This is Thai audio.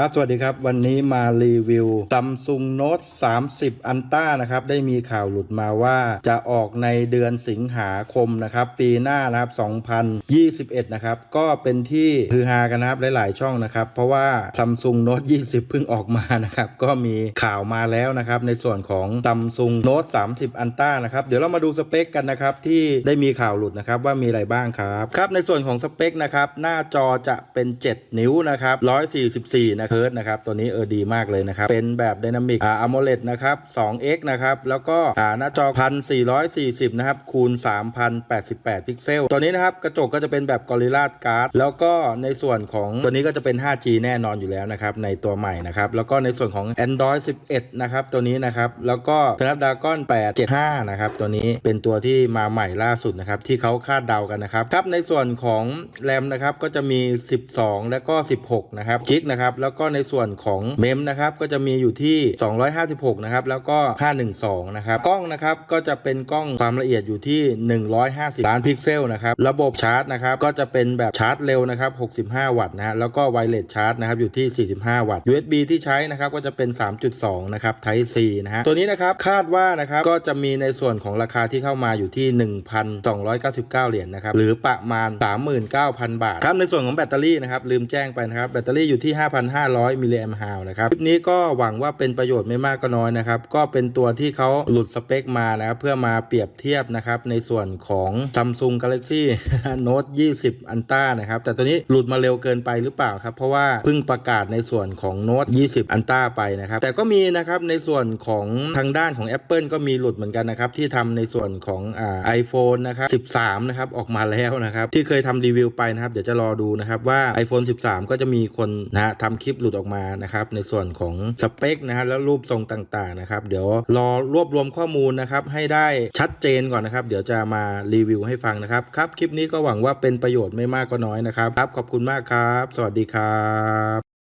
ครับ สวัสดีครับ วันนี้มารีวิว Samsung Note 30 Ultra นะครับ ได้มีข่าวหลุดมาว่าจะออกในเดือนสิงหาคมนะครับ ปีหน้านะครับ 2021 นะครับ ก็เป็นที่ฮือฮากันนะครับ หลายๆ ช่องนะครับ เพราะว่า Samsung Note 20 เพิ่งออกมานะครับ ก็มีข่าวมาแล้วนะครับ ในส่วนของ Samsung Note 30 Ultra นะครับ เดี๋ยวเรามาดูสเปคกันนะครับ ที่ได้มีข่าวหลุดนะครับว่ามีอะไรบ้างครับ ครับ ในส่วนของสเปคนะครับ หน้าจอจะเป็น 7 นิ้วนะครับ 144 นะเคิร์นะครับตัวนี้เออดีมากเลยนะครับ เป็นแบบไดนามิกอ่าอะโมเลดนะครับ 2x นะครับ แล้วก็อ่าหน้าจอ 1440 นะครับ คูณ 3088 พิกเซล ตัวนี้นะครับ กระจกก็จะเป็นแบบ Gorilla Glass แล้วก็ในส่วนของตัวนี้ก็จะเป็น 5G แน่นอนอยู่แล้วนะครับ ในตัวใหม่นะครับ แล้วก็ในส่วนของ Android 11 นะครับ ตัวนี้นะครับ แล้วก็ Snapdragon 875 นะครับ ตัวนี้เป็นตัวที่มาใหม่ล่าสุดนะครับ ที่เขาคาดเดากันนะครับ ครับ ในส่วนของแรมนะครับ ก็จะมี 12 แล้วก็ 16 นะครับกิกนะครับ แล้วก็ในส่วนของเมมนะครับก็จะมีอยู่ที่ 256 นะครับ แล้วก็ 512 นะครับกล้องนะครับก็จะเป็นกล้องความละเอียดอยู่ที่ 150 ล้านพิกเซลนะครับระบบชาร์จนะครับก็จะเป็นแบบชาร์จเร็วนะครับ 65 วัตต์นะฮะแล้วก็ไวเลสชาร์จนะครับอยู่ที่ 45 วัตต์ USB ที่ใช้นะครับก็จะเป็น 3.2 นะครับ Type C นะฮะตัวนี้นะครับคาดว่านะครับก็จะมีในส่วนของราคาที่เข้ามาอยู่ที่ 1,299 เหรียญนะครับหรือประมาณ 39,000 บาทครับในส่วนของแบตเตอรี่นะครับลืมแจ้งไปนะครับแบตเตอรี่อยู่ที่ 5,500มิลลิแอมป์ฮาวนะครับคลิปนี้ก็หวังว่าเป็นประโยชน์ไม่มากก็น้อยนะครับ ก็เป็นตัวที่เขาหลุดสเปคมานะครับเพื่อมาเปรียบเทียบนะครับในส่วนของ Samsung Galaxy Note 20 Ultra นะครับแต่ตัวนี้หลุดมาเร็วเกินไปหรือเปล่าครับ เพราะว่าเพิ่งประกาศในส่วนของ Note 20 Ultra ไปนะครับแต่ก็มีนะครับในส่วนของทางด้านของ Apple ก็มีหลุดเหมือนกันนะครับที่ทำในส่วนของอ่า iPhone นะครับ13 นะครับออกมาแล้วนะครับที่เคยทำรีวิวไปนะครับเดี๋ยวจะรอดูนะครับว่า iPhone 13 ก็จะมีคนนะฮะทำคลิปลิปหลุดออกมานะครับในส่วนของสเปคนะฮะแล้วรูปทรงต่างๆนะครับเดี๋ยวรอรวบรวมข้อมูลนะครับให้ได้ชัดเจนก่อนนะครับ เดี๋ยวจะมารีวิวให้ฟังนะครับครับคลิปนี้ก็หวังว่าเป็นประโยชน์ไม่มากก็น้อยนะครับครับขอบคุณมากครับ สวัสดีครับ